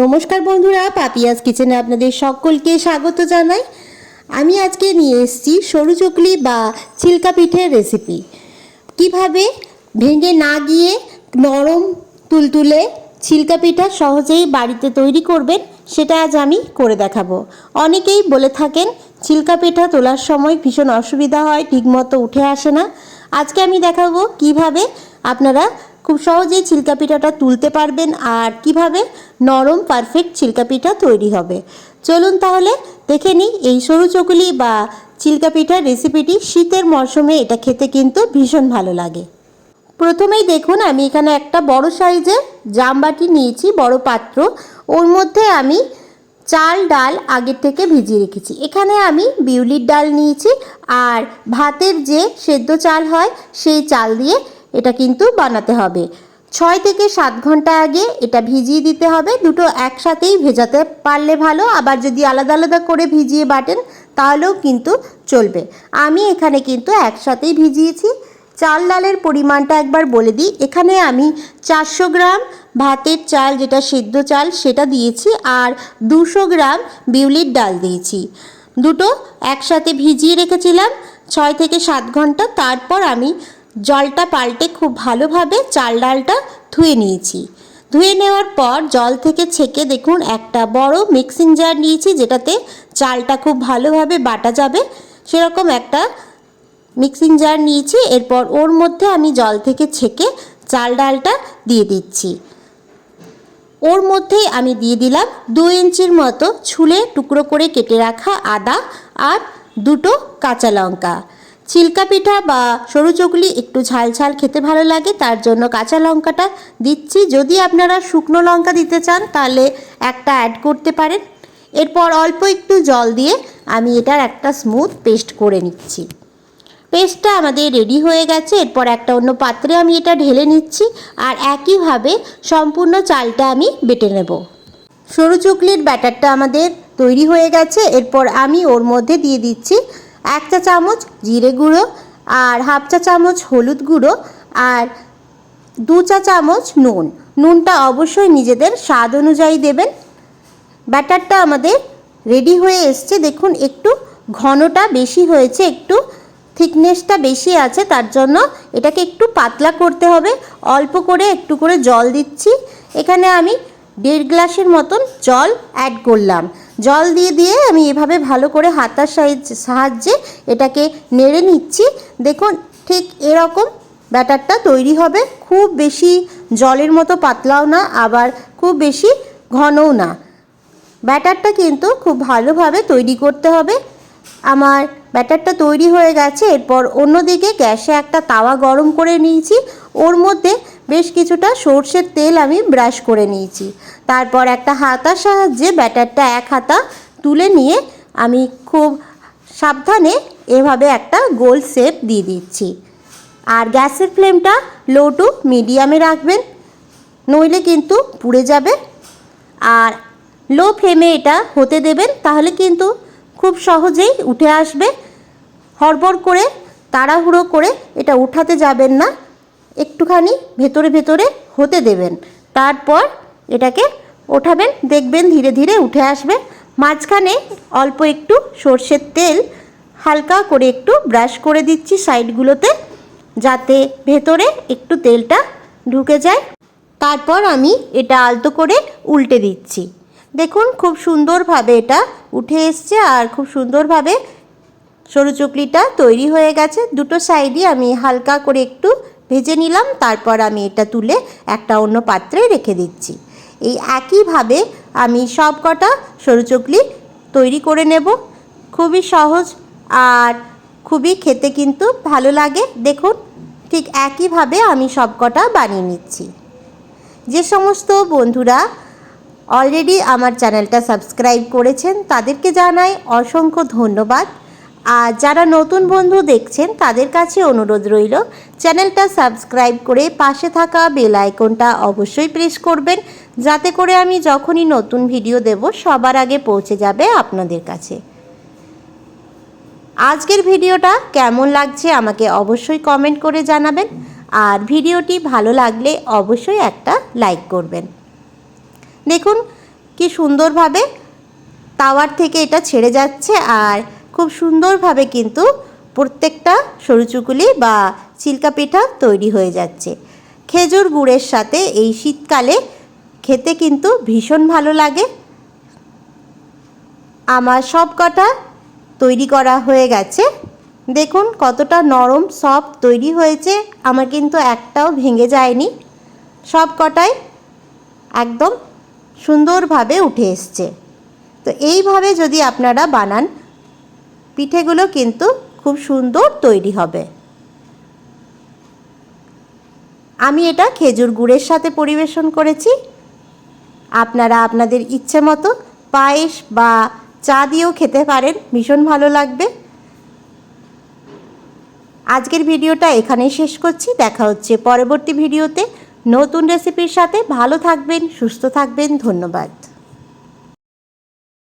নমস্কার বন্ধুরা, পাপিয়াস কিচেনে আপনাদের সকলকে স্বাগত জানাই। আমি আজকে নিয়ে এসেছি সরু চকলি বা চিল্কা পিঠের রেসিপি কীভাবে ভেঙে না গিয়ে নরম তুলতুলে চিল্কা পিঠা সহজেই বাড়িতে তৈরি করবেন, সেটা আজ আমি করে দেখাবো। অনেকেই বলে থাকেন চিল্কা পিঠা তোলার সময় ভীষণ অসুবিধা হয়, ঠিকমতো উঠে আসে না। আজকে আমি দেখাবো কীভাবে আপনারা খুব সহজেই চিল্কা পিঠাটা তুলতে পারবেন আর কীভাবে? নরম পারফেক্ট চিল্কা পিঠা তৈরি হবে। চলুন তাহলে দেখে নিই এই সরু চকুলি বা চিল্কা পিঠার রেসিপিটি শীতের মরশুমে এটা খেতে কিন্তু ভীষণ ভালো লাগে। প্রথমেই দেখুন, আমি এখানে একটা বড় সাইজের জামবাটি নিয়েছি, বড় পাত্র। ওর মধ্যে আমি চাল, ডাল আগের থেকে ভিজিয়ে রেখেছি। এখানে আমি বিউলির ডাল নিয়েছি আর ভাতের যে সেদ্ধ চাল হয়, সেই চাল দিয়ে এটা কিন্তু বানাতে হবে। ছয় থেকে সাত ঘণ্টা আগে এটা ভিজিয়ে দিতে হবে। দুটো একসাথেই ভেজাতে পারলে ভালো। আবার যদি আলাদা আলাদা করে ভিজিয়ে বাটেন, তাহলেও কিন্তু চলবে। আমি এখানে কিন্তু একসাথেই ভিজিয়েছি। চাল ডালের পরিমাণটা একবার বলে দিই। এখানে আমি চারশো গ্রাম ভাতের চাল, যেটা সিদ্ধ চাল, সেটা দিয়েছি। আর দুশো গ্রাম বিউলির ডাল দিয়েছি। দুটো একসাথে ভিজিয়ে রেখেছিলাম। ছয় থেকে সাত ঘণ্টা। তারপর আমি জলটা পাল্টে খুব ভালোভাবে চাল ডালটা ধুয়ে নিয়েছি। ধুয়ে নেওয়ার পর জল থেকে ছেঁকে দেখুন একটা বড় মিক্সিং জার নিয়েছি যেটাতে চালটা খুব ভালোভাবে বাটা যাবে। সেরকম একটা মিক্সিং জার নিয়েছি, এরপর ওর মধ্যে আমি জল থেকে ছেঁকে চাল ডালটা দিয়ে দিচ্ছি। ওর মধ্যেই আমি দিয়ে দিলাম দু ইঞ্চির মতো ছুলে টুকরো করে কেটে রাখা আদা আর দুটো কাঁচা লঙ্কা। চিল্কা পিঠা বা সরু চকলি একটু ঝাল ঝাল খেতে ভালো লাগে, তার জন্য কাঁচা লঙ্কাটা দিচ্ছি। যদি আপনারা শুকনো লঙ্কা দিতে চান, তাহলে একটা অ্যাড করতে পারেন। এরপর অল্প একটু জল দিয়ে আমি এটার একটা স্মুথ পেস্ট করে নিচ্ছি। পেস্টটা আমাদের রেডি হয়ে গেছে। এরপর একটা অন্য পাত্রে আমি এটা ঢেলে নিচ্ছি আর একইভাবে সম্পূর্ণ চালটা আমি বেটে নেব। সরু চুকলির ব্যাটারটা আমাদের তৈরি হয়ে গেছে। এরপর আমি ওর মধ্যে দিয়ে দিচ্ছি এক চা চামচ জিরে গুঁড়ো আর হাফ চা চামচ হলুদ গুঁড়ো আর দু চা চামচ নুন। নুনটা অবশ্যই নিজেদের স্বাদ অনুযায়ী দেবেন। ব্যাটারটা আমাদের রেডি হয়ে এসছে। দেখুন, একটু ঘনটা বেশি হয়েছে, একটু থিকনেসটা বেশি আছে, তার জন্য এটাকে একটু পাতলা করতে হবে। অল্প করে একটু করে জল দিচ্ছি। এখানে আমি দেড় গ্লাসের মতন জল অ্যাড করলাম। জল দিয়ে দিয়ে আমি এভাবে ভালো করে হাতার সাহায্যে সাহায্যে এটাকে নেড়ে নিচ্ছি। দেখুন, ঠিক এরকম ব্যাটারটা তৈরি হবে। খুব বেশি জলের মতো পাতলাও না, আবার খুব বেশি ঘনও না। ব্যাটারটা কিন্তু খুব ভালোভাবে তৈরি করতে হবে। আমার ব্যাটারটা তৈরি হয়ে গেছে। এরপর অন্যদিকে গ্যাসে একটা তাওয়া গরম করে নিয়েছি। ওর মধ্যে বেশ কিছুটা সর্ষের তেল আমি ব্রাশ করে নিয়েছি। তারপর একটা হাতার সাহায্যে ব্যাটারটা এক হাতা তুলে নিয়ে আমি খুব সাবধানে এভাবে একটা গোল শেপ দিয়ে দিচ্ছি। আর গ্যাসের ফ্লেমটা লো টু মিডিয়ামে রাখবেন, নইলে কিন্তু পুড়ে যাবে। আর লো ফ্লেমে এটা হতে দেবেন, তাহলে কিন্তু খুব সহজেই উঠে আসবে। হড়বড় করে, তাড়াহুড়ো করে এটা উঠাতে যাবেন না। একটুখানি ভেতরে ভেতরে হতে দেবেন। তারপর এটাকে ওঠাবেন, দেখবেন ধীরে ধীরে উঠে আসবে। মাঝখানে অল্প একটু সর্ষের তেল, হালকা করে একটু ব্রাশ করে দিচ্ছি সাইডগুলোতে, যাতে ভেতরে একটু তেলটা ঢুকে যায়। তারপর আমি এটা আলতো করে উল্টে দিচ্ছি। দেখুন খুব সুন্দরভাবে এটা উঠে এসছে আর খুব সুন্দরভাবে সরু চুকলিটা তৈরি হয়ে গেছে। দুটো সাইডই আমি হালকা করে একটু ভেজে নিলাম, তারপর আমি এটা তুলে একটা অন্য পাত্রে রেখে দিচ্ছি। এই একইভাবে আমি সব কটা সরু চুকলি তৈরি করে নেব। খুবই সহজ আর খুবই খেতে কিন্তু ভালো লাগে। দেখুন, ঠিক একইভাবে আমি সব কটা বানিয়ে নিচ্ছি। যে সমস্ত বন্ধুরা অলরেডি আমার চ্যানেলটা সাবস্ক্রাইব করেছেন, তাদেরকে জানাই অসংখ্য ধন্যবাদ। আর যারা নতুন বন্ধু দেখছেন, তাদের কাছে অনুরোধ রইল, চ্যানেলটা সাবস্ক্রাইব করে পাশে থাকা বেল আইকনটা অবশ্যই প্রেস করবেন, যাতে করে আমি যখনই নতুন ভিডিও দেব, সবার আগে পৌঁছে যাবে আপনাদের কাছে। আজকের ভিডিওটা কেমন লাগছে আমাকে অবশ্যই কমেন্ট করে জানাবেন, আর ভিডিওটি ভালো লাগলে অবশ্যই একটা লাইক করবেন। দেখুন, কি সুন্দরভাবে তাওয়ার থেকে এটা ছেড়ে যাচ্ছে, আর খুব সুন্দরভাবে কিন্তু প্রত্যেকটা সরু চুকুলি বা চিল্কা পিঠা তৈরি হয়ে যাচ্ছে। খেজুর গুড়ের সাথে এই শীতকালে খেতে কিন্তু ভীষণ ভালো লাগে। আমার সব কটা তৈরি করা হয়ে গেছে। দেখুন কতটা নরম, সফট তৈরি হয়েছে। আমার কিন্তু একটাও ভেঙে যায়নি। সব কটাই একদম সুন্দরভাবে উঠে এসছে। তো এইভাবে যদি আপনারা বানান পিঠেগুলো কিন্তু খুব সুন্দর তৈরি হবে। আমি এটা খেজুর গুড়ের সাথে পরিবেশন করেছি। আপনারা আপনাদের ইচ্ছে মতো পায়েস বা চা দিয়েও খেতে পারেন, ভীষণ ভালো লাগবে। আজকের ভিডিওটা এখানেই শেষ করছি। দেখা হচ্ছে পরবর্তী ভিডিওতে। নতুন রেসিপির সাথে ভালো থাকবেন, সুস্থ থাকবেন, ধন্যবাদ।